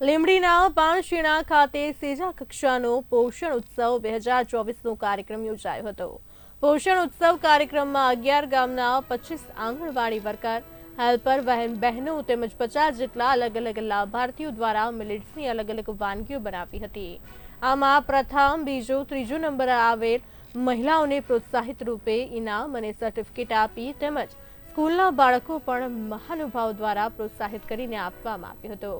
લીંબડીના પાણશીણા ખાતે સેજા કક્ષાનો પોષણ ઉત્સવ બે હજાર ચોવીસનો કાર્યક્રમ યોજાયો હતો. પોષણ ઉત્સવ કાર્યક્રમમાં અગિયાર ગામના પચીસ આંગણવાડી વર્કર, હેલ્પર બહેન બહેનો તેમજ પચાસ જેટલા અલગ અલગ લાભાર્થીઓ દ્વારા મિલેટ્સની અલગ અલગ વાનગીઓ બનાવી હતી. આમાં પ્રથમ, બીજો, ત્રીજો નંબર આવેલ મહિલાઓને પ્રોત્સાહિત રૂપે ઇનામ અને સર્ટિફિકેટ આપી તેમજ સ્કૂલના બાળકો પણ મહાનુભાવ દ્વારા પ્રોત્સાહિત કરીને આપવામાં આવ્યો હતો.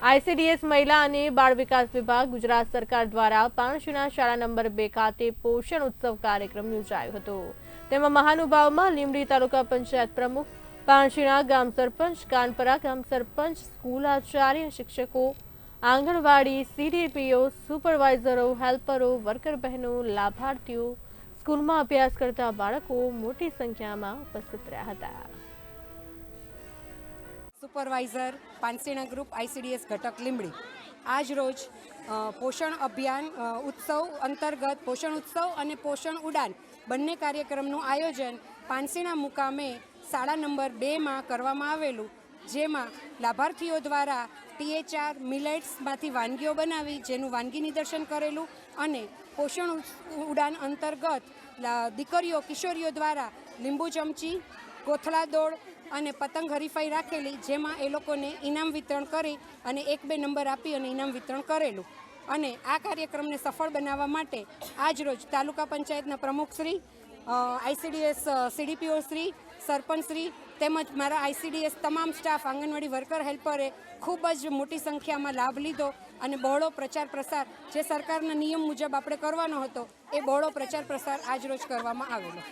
આઈસીડીએસ મહિલા અને બાળ વિકાસ વિભાગ ગુજરાત સરકાર દ્વારા પાણશીણા શાળા નંબર બે ખાતે પોષણ ઉત્સવ કાર્યક્રમ યોજાયો હતો. તેમાં મહાનુભાવમાં લીમડી તાલુકા પંચાયત પ્રમુખ પાણશીણા ગામ સરપંચ, કાનપરા ગામ સરપંચ, સ્કૂલ આચાર્ય, શિક્ષકો, આંગણવાડી સીડીપીઓ, સુપરવાઇઝરો, હેલ્પરો, વર્કર બહેનો, લાભાર્થીઓ, સ્કૂલમાં અભ્યાસ કરતા બાળકો મોટી સંખ્યામાં ઉપસ્થિત રહ્યા હતા. સુપરવાઇઝર પાનસીણા ગ્રુપ આઈસીડીએસ ઘટક લીંબડી. આજ રોજ પોષણ અભિયાન ઉત્સવ અંતર્ગત પોષણ ઉત્સવ અને પોષણ ઉડાન બંને કાર્યક્રમનું આયોજન પાનસીણા મુકામે શાળા નંબર બેમાં કરવામાં આવેલું, જેમાં લાભાર્થીઓ દ્વારા ટીએચઆર મિલેટ્સમાંથી વાનગીઓ બનાવી, જેનું વાનગી નિદર્શન કરેલું અને પોષણ ઉડાન અંતર્ગત દીકરીઓ, કિશોરીઓ દ્વારા લીંબુ ચમચી કોથળા દોડ અને પતંગ હરીફાઈ રાખેલી, જેમાં એ લોકોને ઇનામ વિતરણ કરી અને એક બે નંબર આપી અને ઇનામ વિતરણ કરેલું. અને આ કાર્યક્રમને સફળ બનાવવા માટે આજ રોજ તાલુકા પંચાયતના પ્રમુખશ્રી આઈસીડીએસ સીડીપીઓ શ્રી સરપંચશ્રી તેમજ મારા આઈસીડીએસ તમામ સ્ટાફ, આંગણવાડી વર્કર, હેલ્પરે ખૂબ જ મોટી સંખ્યામાં લાભ લીધો અને બહોળો પ્રચાર પ્રસાર જે સરકારના નિયમ મુજબ આપણે કરવાનો હતો, એ બહોળો પ્રચાર પ્રસાર આજ રોજ કરવામાં આવેલો.